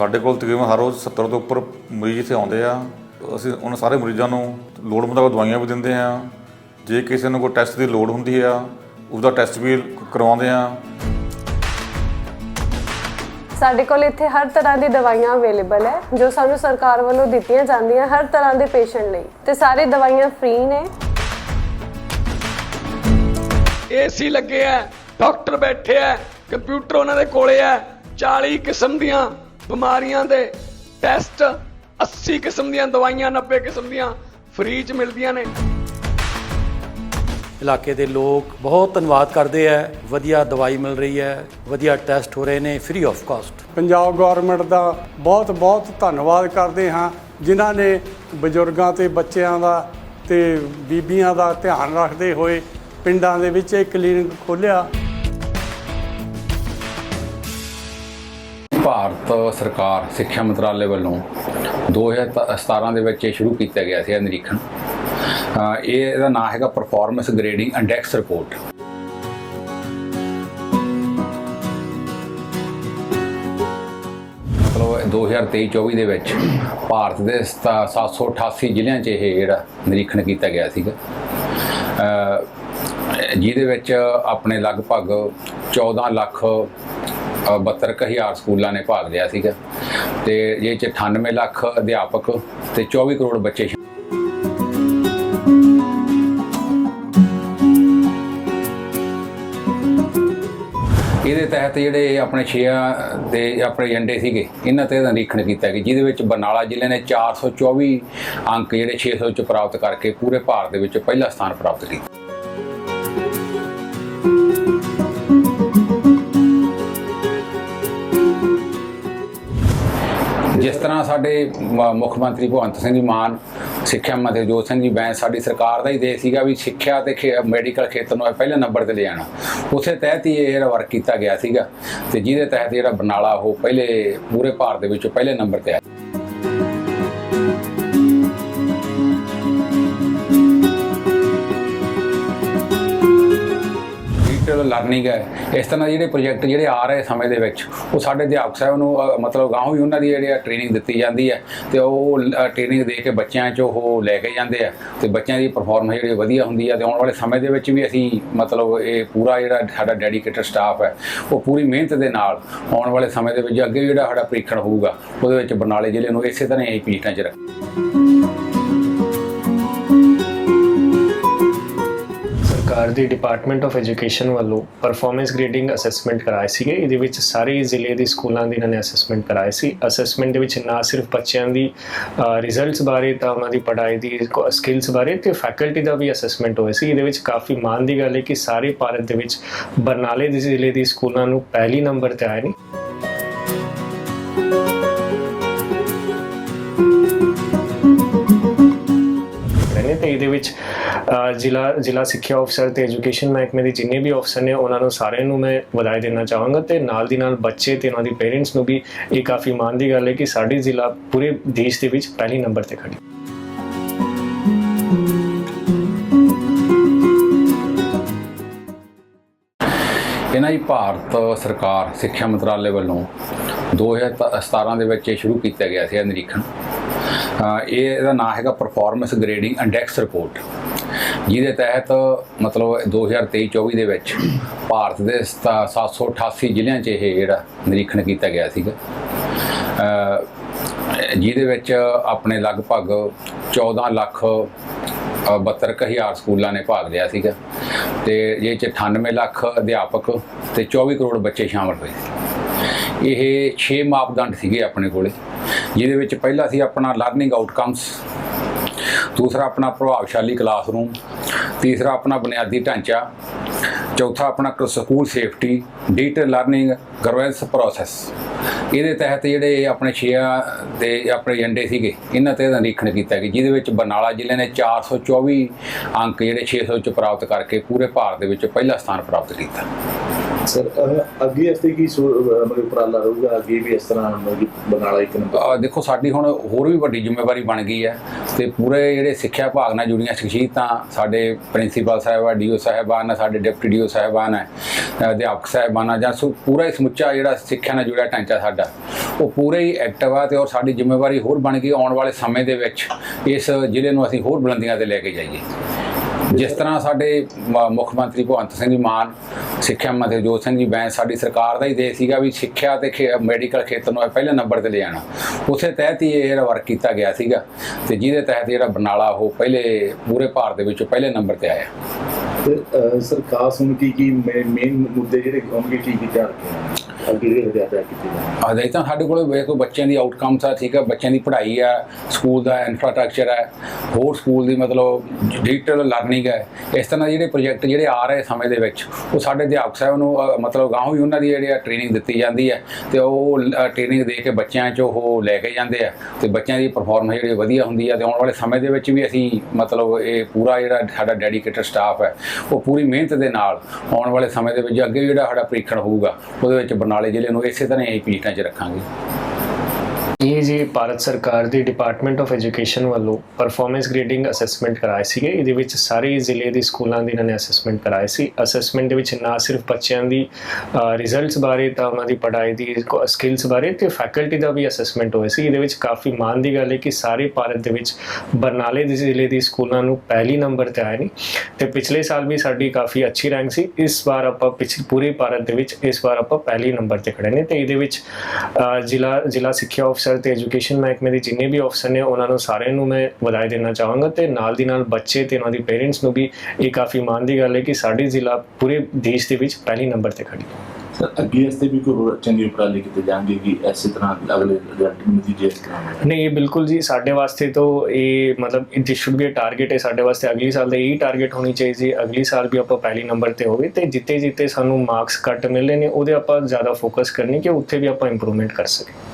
ਸਾਡੇ ਕੋਲ ਤਕਰੀਬਨ ਹਰ ਰੋਜ਼ 70 ਤੋਂ ਉੱਪਰ ਮਰੀਜ਼ ਇੱਥੇ ਆਉਂਦੇ ਆ। ਅਸੀਂ ਉਹਨਾਂ ਸਾਰੇ ਮਰੀਜ਼ਾਂ ਨੂੰ ਲੋੜ ਮੁਤਾਬਕ ਦਵਾਈਆਂ ਵੀ ਦਿੰਦੇ ਆ। ਜੇ ਕਿਸੇ ਨੂੰ ਕੋਈ ਟੈਸਟ ਦੀ ਲੋੜ ਹੁੰਦੀ ਆ ਉਹਦਾ ਟੈਸਟ ਵੀ ਕਰਵਾਉਂਦੇ ਆ। ਸਾਡੇ ਕੋਲ ਇੱਥੇ ਹਰ ਤਰ੍ਹਾਂ ਦੀ ਦਵਾਈਆਂ ਅਵੇਲੇਬਲ ਹੈ ਜੋ ਸਾਨੂੰ ਸਰਕਾਰ ਵੱਲੋਂ ਦਿੱਤੀਆਂ ਜਾਂਦੀਆਂ ਹਰ ਤਰ੍ਹਾਂ ਦੇ ਪੇਸ਼ੈਂਟ ਲਈ ਤੇ ਸਾਰੀ ਦਵਾਈਆਂ ਫ੍ਰੀ ਨੇ। ਏਸੀ ਲੱਗੇ ਆ ਡਾਕਟਰ ਬੈਠੇ ਆ ਕੰਪਿਊਟਰ ਉਹਨਾਂ ਦੇ ਕੋਲੇ ਆ 40 ਕਿਸਮ ਦੀਆਂ ਬਿਮਾਰੀਆਂ ਦੇ ਟੈਸਟ 80 ਕਿਸਮ ਦੀਆਂ ਦਵਾਈਆਂ 90 ਕਿਸਮ ਦੀਆਂ ਫ੍ਰੀ ਚ ਮਿਲਦੀਆਂ ਨੇ। ਇਲਾਕੇ ਦੇ ਲੋਕ ਬਹੁਤ ਧੰਨਵਾਦ ਕਰਦੇ ਆ। ਵਧੀਆ ਦਵਾਈ ਮਿਲ ਰਹੀ ਹੈ ਵਧੀਆ ਟੈਸਟ ਹੋ ਰਹੇ ਨੇ free of cost Punjab government ਦਾ ਬਹੁਤ ਬਹੁਤ ਧੰਨਵਾਦ ਕਰਦੇ ਹਾਂ ਜਿਨ੍ਹਾਂ ਨੇ ਬਜ਼ੁਰਗਾਂ ਤੇ ਬੱਚਿਆਂ ਦਾ ਤੇ ਬੀਬੀਆਂ ਦਾ ਧਿਆਨ ਰੱਖਦੇ ਹੋਏ ਪਿੰਡਾਂ ਦੇ ਵਿੱਚ ਇਹ ਕਲੀਨਿਕ ਖੋਲ੍ਹਿਆ। ਭਾਰਤ ਸਰਕਾਰ, ਸਿੱਖਿਆ ਮੰਤਰਾਲੇ ਵੱਲੋਂ 2017 ਦੇ ਵਿੱਚ ਇਹ ਸ਼ੁਰੂ ਕੀਤਾ ਗਿਆ ਸੀ ਇਹ ਨਿਰੀਖਣ। ਇਹ ਇਹਦਾ ਨਾਮ ਹੈਗਾ ਪਰਫਾਰਮੈਂਸ ਗ੍ਰੇਡਿੰਗ ਇੰਡੈਕਸ ਰਿਪੋਰਟ ਮਤਲਬ 2023-24 ਦੇ ਵਿੱਚ ਭਾਰਤ ਦੇ ਸਤਾ- 788 ਜ਼ਿਲ੍ਹਿਆਂ 'ਚ ਇਹ ਜਿਹੜਾ ਨਿਰੀਖਣ ਕੀਤਾ ਗਿਆ ਸੀਗਾ। ਜਿਹਦੇ ਵਿੱਚ ਆਪਣੇ ਲਗਭਗ 14 ਲੱਖ 72000 ਸਕੂਲਾਂ ਨੇ ਭਾਗ ਲਿਆ ਸੀਗਾ। ਤੇ ਇਹ ਚ 98 ਲੱਖ ਅਧਿਆਪਕ ਤੇ 24 ਕਰੋੜ ਬੱਚੇ ਇਹਦੇ ਤਹਿਤ ਜਿਹੜੇ ਆਪਣੇ ਛੇ ਦੇ ਆਪਣੇ ਏਜੰਡੇ ਸੀਗੇ, ਇਹਨਾਂ ਤੇ ਨਿਰੀਖਣ ਕੀਤਾ ਕਿ ਜਿਹਦੇ ਵਿੱਚ ਬਰਨਾਲਾ ਜ਼ਿਲ੍ਹੇ ਨੇ 424 ਅੰਕ ਜਿਹੜੇ 600 ਚ ਪ੍ਰਾਪਤ ਕਰਕੇ ਪੂਰੇ ਭਾਰਤ ਦੇ ਵਿੱਚ ਪਹਿਲਾ ਸਥਾਨ ਪ੍ਰਾਪਤ ਕੀਤਾ। ਜਿਸ ਤਰ੍ਹਾਂ ਸਾਡੇ ਮੁੱਖ ਮੰਤਰੀ ਭਗਵੰਤ ਸਿੰਘ ਜੀ ਮਾਨ, ਸਿੱਖਿਆ ਮੰਤਰੀ ਜੋਤ ਸਿੰਘ ਜੀ ਬੈਂਸ, ਸਾਡੀ ਸਰਕਾਰ ਦਾ ਹੀ ਦੇਸ਼ ਸੀਗਾ ਵੀ ਸਿੱਖਿਆ ਤੇ ਖੇ- ਮੈਡੀਕਲ ਖੇਤਰ ਨੂੰ ਪਹਿਲੇ ਨੰਬਰ ਤੇ ਲਿਆਣਾ ਉਸੇ ਤਹਿਤ ਹੀ ਇਹ ਜਿਹੜਾ ਵਰਕ ਕੀਤਾ ਗਿਆ ਸੀਗਾ ਤੇ ਜਿਹਦੇ ਤਹਿਤ ਜਿਹੜਾ ਬਰਨਾਲਾ ਉਹ ਪਹਿਲੇ, ਪੂਰੇ ਭਾਰਤ ਦੇ ਵਿੱਚ ਪਹਿਲੇ ਨੰਬਰ ਤੇ ਆਇਆ। ਡਿਜੀਟਲ ਲਰਨਿੰਗ ਹੈ। ਇਸ ਤਰ੍ਹਾਂ ਦੇ ਜਿਹੜੇ ਪ੍ਰੋਜੈਕਟ ਜਿਹੜੇ ਆ ਰਹੇ ਸਮੇਂ ਦੇ ਵਿੱਚ, ਉਹ ਸਾਡੇ ਅਧਿਆਪਕ ਸਾਹਿਬ ਨੂੰ ਮਤਲਬ ਗਾਂਹ ਹੀ ਉਹਨਾਂ ਦੀ ਜਿਹੜੀ ਟ੍ਰੇਨਿੰਗ ਦਿੱਤੀ ਜਾਂਦੀ ਹੈ ਤੇ ਉਹ ਟ੍ਰੇਨਿੰਗ ਦੇ ਕੇ ਬੱਚਿਆਂ 'ਚ ਉਹ ਲੈ ਕੇ ਜਾਂਦੇ ਆ ਤੇ ਬੱਚਿਆਂ ਦੀ ਪਰਫਾਰਮੈਂਸ ਜਿਹੜੀ ਵਧੀਆ ਹੁੰਦੀ ਹੈ ਤੇ ਆਉਣ ਵਾਲੇ ਸਮੇਂ ਦੇ ਵਿੱਚ ਵੀ ਅਸੀਂ ਮਤਲਬ ਇਹ ਪੂਰਾ ਜਿਹੜਾ ਸਾਡਾ ਡੈਡੀਕੇਟਡ ਸਟਾਫ ਹੈ, ਉਹ ਪੂਰੀ ਮਿਹਨਤ ਦੇ ਨਾਲ ਆਉਣ ਵਾਲੇ ਸਮੇਂ ਦੇ ਵਿੱਚ ਅੱਗੇ ਵੀ ਜਿਹੜਾ ਸਾਡਾ ਪ੍ਰੀਖਣ ਹੋਊਗਾ, ਉਹਦੇ ਵਿੱਚ ਬਰਨਾਲੇ ਜ਼ਿਲ੍ਹੇ ਨੂੰ ਇਸੇ ਤਰ੍ਹਾਂ ਹੀ ਪੀਟਾਂ 'ਚ ਰੱਖ ਸਰਕਾਰ ਦੀ ਡਿਪਾਰਟਮੈਂਟ ਆਫ ਐਜੂਕੇਸ਼ਨ ਵੱਲੋਂ ਪਰਫਾਰਮੈਂਸ ਗ੍ਰੇਡਿੰਗ ਅਸੈਸਮੈਂਟ ਕਰਾਏ ਸੀਗੇ। ਇਹਦੇ ਵਿੱਚ ਸਾਰੇ ਜ਼ਿਲ੍ਹੇ ਦੇ ਸਕੂਲਾਂ ਦੀ ਇਹਨਾਂ ਨੇ ਅਸੈਸਮੈਂਟ ਕਰਾਏ ਸੀ। ਅਸੈਸਮੈਂਟ ਦੇ ਵਿੱਚ ਨਾ ਸਿਰਫ ਬੱਚਿਆਂ ਦੀ ਰਿਜ਼ਲਟਸ ਬਾਰੇ ਤਾਂ ਉਹਨਾਂ ਦੀ ਪੜ੍ਹਾਈ ਦੀ ਸਕਿੱਲਸ ਬਾਰੇ ਤੇ ਫੈਕਲਟੀ ਦਾ ਵੀ ਅਸੈਸਮੈਂਟ ਹੋਇਆ ਸੀ। ਇਹਦੇ ਵਿੱਚ ਕਾਫੀ ਮਾਣ ਦੀ ਗੱਲ ਹੈ ਕਿ ਸਾਰੇ ਭਾਰਤ ਦੇ ਵਿੱਚ ਬਰਨਾਲੇ ਦੇ ਜ਼ਿਲ੍ਹੇ ਦੀ ਸਕੂਲਾਂ ਨੂੰ ਪਹਿਲੀ ਨੰਬਰ ਤੇ ਆਏ ਨੇ। ਰਹੇ ਤੇ ਇਹਦੇ ਵਿੱਚ ਜ਼ਿਲ੍ਹਾ ਜ਼ਿਲ੍ਹਾ ਸਿੱਖਿਆ ਅਫਸਰ ਤੇ ਐਜੂਕੇਸ਼ਨ ਮਹਿਕਮੇ ਦੇ ਜਿੰਨੇ ਵੀ ਅਫਸਰ ਨੇ, ਉਹਨਾਂ ਨੂੰ ਸਾਰਿਆਂ ਨੂੰ ਮੈਂ ਵਧਾਈ ਦੇਣਾ ਚਾਹਾਂਗਾ ਤੇ ਨਾਲ ਦੀ ਨਾਲ ਬੱਚੇ ਤੇ ਉਹਨਾਂ ਦੀ ਪੇਰੈਂਟਸ ਨੂੰ ਵੀ ਇਹ ਕਾਫੀ ਮਾਣ ਦੀ ਗੱਲ ਹੈ ਕਿ ਸਾਡੇ ਜ਼ਿਲ੍ਹਾ ਪੂਰੇ ਦੇਸ਼ ਦੇ ਵਿੱਚ ਪਹਿਲੀ ਨੰਬਰ ਤੇ ਖੜੀ ਇਹਨਾਂ ਜੀ ਭਾਰਤ ਸਰਕਾਰ ਸਿੱਖਿਆ ਮੰਤਰਾਲੇ ਵੱਲੋਂ 2017 ਦੇ ਵਿੱਚ ਸ਼ੁਰੂ ਕੀਤਾ ਗਿਆ ਸੀ ਇਹ ਨਿਰੀਖਣ ਇਹ, ਇਹਦਾ ਨਾਮ ਹੈਗਾ ਪਰਫਾਰਮੈਂਸ ਗ੍ਰੇਡਿੰਗ ਇੰਡੈਕਸ ਰਿਪੋਰਟ ਜਿਹਦੇ ਤਹਿਤ ਮਤਲਬ 2023-24 ਦੇ ਵਿੱਚ ਭਾਰਤ ਦੇ ਸਤਾ- 788 ਜ਼ਿਲ੍ਹਿਆਂ 'ਚ ਇਹ ਜਿਹੜਾ ਨਿਰੀਖਣ ਕੀਤਾ ਗਿਆ ਸੀਗਾ। ਜਿਹਦੇ ਵਿੱਚ ਆਪਣੇ ਲਗਭਗ 14 ਲੱਖ 72000 ਸਕੂਲਾਂ ਨੇ ਭਾਗ ਲਿਆ ਸੀਗਾ ਤੇ ਇਹ ਚ 98 ਲੱਖ ਅਧਿਆਪਕ ਤੇ 24 ਕਰੋੜ ਬੱਚੇ ਸ਼ਾਮਲ ਹੋਏ। ਸੀ ਇਹ 6 ਮਾਪਦੰਡ ਸੀਗੇ ਆਪਣੇ ਕੋਲੇ, ਜਿਹਦੇ ਵਿੱਚ ਪਹਿਲਾ ਸੀ ਆਪਣਾ ਲਰਨਿੰਗ ਆਊਟਕਮਸ ਦੂਸਰਾ ਆਪਣਾ ਪ੍ਰਭਾਵਸ਼ਾਲੀ ਕਲਾਸਰੂਮ ਤੀਸਰਾ ਆਪਣਾ ਬੁਨਿਆਦੀ ਢਾਂਚਾ ਚੌਥਾ ਆਪਣਾ school safety digital learning governance process. ਇਹਦੇ ਤਹਿਤ ਜਿਹੜੇ ਆਪਣੇ ਛੇ ਦੇ ਆਪਣੇ ਏਜੰਡੇ ਸੀਗੇ ਇਹਨਾਂ ਤੇ ਨਿਰੀਖਣ ਕੀਤਾ ਗਿਆ ਜਿਹਦੇ ਵਿੱਚ ਬਰਨਾਲਾ ਜ਼ਿਲ੍ਹੇ ਨੇ 424 ਅੰਕ ਜਿਹੜੇ 600 ਚ ਪ੍ਰਾਪਤ ਕਰਕੇ ਪੂਰੇ ਭਾਰਤ ਦੇ ਵਿੱਚ ਪਹਿਲਾ ਸਥਾਨ ਪ੍ਰਾਪਤ ਕੀਤਾ। ਸਰ ਅੱਗੇ ਵਾਸਤੇ ਕੀ ਮਤਲਬ ਉਪਰਾਲਾ ਰਹੂਗਾ? ਅੱਗੇ ਵੀ ਇਸ ਤਰ੍ਹਾਂ ਬਰਨਾਲਾ ਇੱਕ ਨੰਬਰ? ਦੇਖੋ ਸਾਡੀ ਹੁਣ ਹੋਰ ਵੀ ਵੱਡੀ ਜ਼ਿੰਮੇਵਾਰੀ ਬਣ ਗਈ ਹੈ। ਤੇ ਪੂਰੇ ਜਿਹੜੇ ਸਿੱਖਿਆ ਵਿਭਾਗ ਨਾਲ ਜੁੜੀਆਂ ਸ਼ਖਸੀਅਤਾਂ ਸਾਡੇ ਪ੍ਰਿੰਸੀਪਲ ਸਾਹਿਬ ਡੀਓ ਸਾਹਿਬਾਨ ਸਾਡੇ ਡਿਪਟੀ ਡੀਓ ਸਾਹਿਬਾਨ ਹੈ ਅਹ ਅਧਿਆਪਕ ਸਾਹਿਬਾਨ ਜਾਂ ਸੋ ਪੂਰਾ ਹੀ ਸਮੁੱਚਾ ਜਿਹੜਾ ਸਿੱਖਿਆ ਨਾਲ ਜੁੜਿਆ ਢਾਂਚਾ ਸਾਡਾ। ਉਹ ਪੂਰੇ ਹੀ ਐਕਟਿਵ ਆ ਤੇ ਔਰ ਸਾਡੀ ਜ਼ਿੰਮੇਵਾਰੀ ਹੋਰ ਬਣ ਗਈ ਆਉਣ ਵਾਲੇ ਸਮੇਂ ਦੇ ਵਿੱਚ ਇਸ ਜ਼ਿਲ੍ਹੇ ਨੂੰ ਅਸੀਂ ਹੋਰ ਬੁਲੰਦੀਆਂ ਤੇ ਲੈ ਕੇ ਜਾਈਏ। ਜਿਸ ਤਰ੍ਹਾਂ ਸਾਡੇ ਮ- ਮੁੱਖ ਮੰਤਰੀ ਭਗਵੰਤ ਸਿੰਘ ਜੀ ਮਾਨ ਸਿੱਖਿਆ ਮੰਤਰੀ ਜੋਤ ਸਿੰਘ ਜੀ ਬੈਂਸ ਸਾਡੀ ਸਰਕਾਰ ਦਾ ਹੀ ਦੇਸ਼ ਸੀਗਾ ਵੀ ਸਿੱਖਿਆ ਤੇ ਖੇ- ਮੈਡੀਕਲ ਖੇਤਰ ਨੂੰ ਪਹਿਲੇ ਨੰਬਰ ਤੇ ਲਿਆਣਾ ਉਸੇ ਤਹਿਤ ਹੀ ਇਹ ਜਿਹੜਾ ਵਰਕ ਕੀਤਾ ਗਿਆ ਸੀਗਾ ਤੇ ਜਿਹਦੇ ਤਹਿਤ ਜਿਹੜਾ ਬਰਨਾਲਾ ਉਹ ਪਹਿਲੇ ਪੂਰੇ ਭਾਰਤ ਦੇ ਵਿੱਚ ਪਹਿਲੇ ਨੰਬਰ ਤੇ ਆਇਆ। ਤੇ ਅਹ, ਸਰ ਕੀ ਕੀ ਮੇਨ ਮੁੱਦੇ ਜਿਹੜੇ ਹੋਣਗੇ ਕੀ ਕੀ ਧਿਆਨ ਰੱਖੇ ਅੱਗੇ ਜਿਹੜੇ ਹਦਾਇਤਾਂ ਤਾਂ ਸਾਡੇ ਕੋਲ ਵੇਖੋ ਬੱਚਿਆਂ ਦੀ ਆਊਟਕਮਸ ਆ ਠੀਕ ਆ, ਬੱਚਿਆਂ ਦੀ ਪੜ੍ਹਾਈ ਆ, ਸਕੂਲ ਦਾ ਇਨਫਰਾਸਟ੍ਰਕਚਰ ਹੈ ਹੋਰ ਸਕੂਲ ਦੀ ਮਤਲਬ ਡਿਜੀਟਲ ਲਰਨਿੰਗ ਹੈ ਇਸ ਤਰ੍ਹਾਂ ਦੇ ਜਿਹੜੇ ਪ੍ਰੋਜੈਕਟ ਜਿਹੜੇ ਆ ਰਹੇ ਸਮੇਂ ਦੇ ਵਿੱਚ, ਉਹ ਸਾਡੇ ਅਧਿਆਪਕ ਸਾਹਿਬ ਨੂੰ ਮਤਲਬ ਗਾਂਹੋਂ ਹੀ ਉਹਨਾਂ ਦੀ ਜਿਹੜੀ ਟ੍ਰੇਨਿੰਗ ਦਿੱਤੀ ਜਾਂਦੀ ਹੈ ਤੇ ਉਹ ਟ੍ਰੇਨਿੰਗ ਦੇ ਕੇ ਬੱਚਿਆਂ 'ਚ ਉਹ ਲੈ ਕੇ ਜਾਂਦੇ ਆ ਤੇ ਬੱਚਿਆਂ ਦੀ ਪਰਫਾਰਮੈਂਸ ਜਿਹੜੀ ਵਧੀਆ ਹੁੰਦੀ ਆ ਤੇ ਆਉਣ ਵਾਲੇ ਸਮੇਂ ਦੇ ਵਿੱਚ ਵੀ ਅਸੀਂ ਮਤਲਬ ਇਹ ਪੂਰਾ ਜਿਹੜਾ ਸਾਡਾ ਡੈਡੀਕੇਟਡ ਸਟਾਫ ਹੈ ਉਹ ਪੂਰੀ ਮਿਹਨਤ ਦੇ ਨਾਲ ਆਉਣ ਵਾਲੇ ਸਮੇਂ ਦੇ ਵਿੱਚ ਅੱਗੇ ਜਿਹੜਾ ਸਾਡਾ ਪ੍ਰੀਖਣ ਹੋਊਗਾ, ਉਹਦੇ ਵਿੱਚ ਬਰਨਾਲੇ ਜ਼ਿਲ੍ਹੇ ਨੂੰ ਇਸੇ ਤਰ੍ਹਾਂ ਹੀ ਪੀਟਾਂ 'ਚ ਰੱਖਾਂਗੇ। ਇਹ ਜੀ ਭਾਰਤ ਸਰਕਾਰ ਦੀ ਡਿਪਾਰਟਮੈਂਟ ਆਫ ਐਜੂਕੇਸ਼ਨ ਵੱਲੋਂ ਪਰਫਾਰਮੈਂਸ ਗ੍ਰੇਡਿੰਗ ਅਸੈਸਮੈਂਟ ਕਰਾਏ ਸੀਗੇ? ਇਹਦੇ ਵਿੱਚ ਸਾਰੇ ਜ਼ਿਲ੍ਹੇ ਦੇ ਸਕੂਲਾਂ ਦੀ ਇਹਨਾਂ ਨੇ ਅਸੈਸਮੈਂਟ ਕਰਾਏ ਸੀ। ਅਸੈਸਮੈਂਟ ਦੇ ਵਿੱਚ ਨਾ ਸਿਰਫ ਬੱਚਿਆਂ ਦੀ ਰਿਜ਼ਲਟਸ ਬਾਰੇ ਤਾਂ ਉਹਨਾਂ ਦੀ ਪੜ੍ਹਾਈ ਦੀ ਸਕਿੱਲਸ ਬਾਰੇ ਤੇ ਫੈਕਲਟੀ ਦਾ ਵੀ ਅਸੈਸਮੈਂਟ ਹੋਇਆ ਸੀ। ਇਹਦੇ ਵਿੱਚ ਕਾਫੀ ਮਾਣ ਦੀ ਗੱਲ ਹੈ ਕਿ ਸਾਰੇ ਭਾਰਤ ਦੇ ਵਿੱਚ ਬਰਨਾਲੇ ਦੇ ਜ਼ਿਲ੍ਹੇ ਦੀ ਸਕੂਲਾਂ ਨੂੰ ਪਹਿਲੀ ਨੰਬਰ ਤੇ ਆਏ ਨੇ ਤੇ ਪਿਛਲੇ ਸਾਲ ਵੀ ਸਾਡੀ ਕਾਫੀ ਅੱਛੀ ਰੈਂਕ ਸੀ। ਇਸ ਵਾਰ ਆਪਾਂ ਪਿਛਲੇ ਪੂਰੇ ਭਾਰਤ ਦੇ ਵਿੱਚ ਇਸ ਵਾਰ ਆਪਾਂ ਪਹਿਲੀ ਨੰਬਰ ਤੇ ਖੜੇ ਨੇ ਤੇ ਇਹਦੇ ਵਿੱਚ ਜ਼ਿਲ੍ਹਾ ਜ਼ਿਲ੍ਹਾ ਸਿੱਖਿਆ ਅਫਸਰ ਤੇ ਐਜੂਕੇਸ਼ਨ ਮਹਿਕਮੇ ਦੇ ਜਿੰਨੇ ਵੀ ਅਫਸਰ ਨੇ ਉਹਨਾਂ ਨੂੰ ਸਾਰਿਆਂ ਨੂੰ ਮੈਂ ਵਧਾਈ ਦੇਣਾ ਚਾਹਾਂਗਾ ਤੇ ਨਾਲ ਦੀ ਨਾਲ ਬੱਚੇ ਤੇ ਉਹਨਾਂ ਦੀ ਪੇਰੈਂਟਸ ਨੂੰ ਵੀ ਇਹ ਕਾਫੀ ਮਾਣ ਦੀ ਗੱਲ ਹੈ ਕਿ ਸਾਡੀ ਜ਼ਿਲ੍ਹਾ ਪੂਰੇ ਦੇਸ਼ ਦੇ ਵਿੱਚ ਪਹਿਲੀ ਨੰਬਰ ਤੇ ਖੜੀ ਹੈ ਸਰ ਅੱਗੇ ਵਾਸਤੇ ਵੀ ਕੋਈ ਚੰਗੇ ਉਪਰਾਲੇ ਕੀਤੇ ਜਾਣਗੇ ਕਿ ਇਸੇ ਤਰ੍ਹਾਂ ਅਗਲੇ ਰਿਜ਼ਲਟ ਨਤੀਜੇ ਇਸ ਤਰ੍ਹਾਂ। ਨਹੀਂ ਇਹ ਬਿਲਕੁਲ ਜੀ ਸਾਡੇ ਵਾਸਤੇ ਤਾਂ ਇਹ ਮਤਲਬ this should be a target ਹੈ ਸਾਡੇ ਵਾਸਤੇ ਅਗਲੀ ਸਾਲ ਦਾ ਇਹੀ ਟਾਰਗੇਟ ਹੋਣੀ ਚਾਹੀਦੀ ਅਗਲੀ ਸਾਲ ਵੀ ਆਪਾਂ ਪਹਿਲੀ ਨੰਬਰ ਤੇ ਹੋਵੇ ਤੇ ਜਿੱਤੇ ਜਿੱਤੇ ਸਾਨੂੰ ਮਾਰਕਸ ਘੱਟ ਮਿਲੇ ਨੇ ਉਹਦੇ ਆਪਾਂ ਜ਼ਿਆਦਾ ਫੋਕਸ ਕਰਨੀ ਕਿ ਉੱਥੇ ਵੀ ਆਪਾਂ ਇੰਪਰੂਵਮੈਂਟ ਕਰ ਸਕੀਏ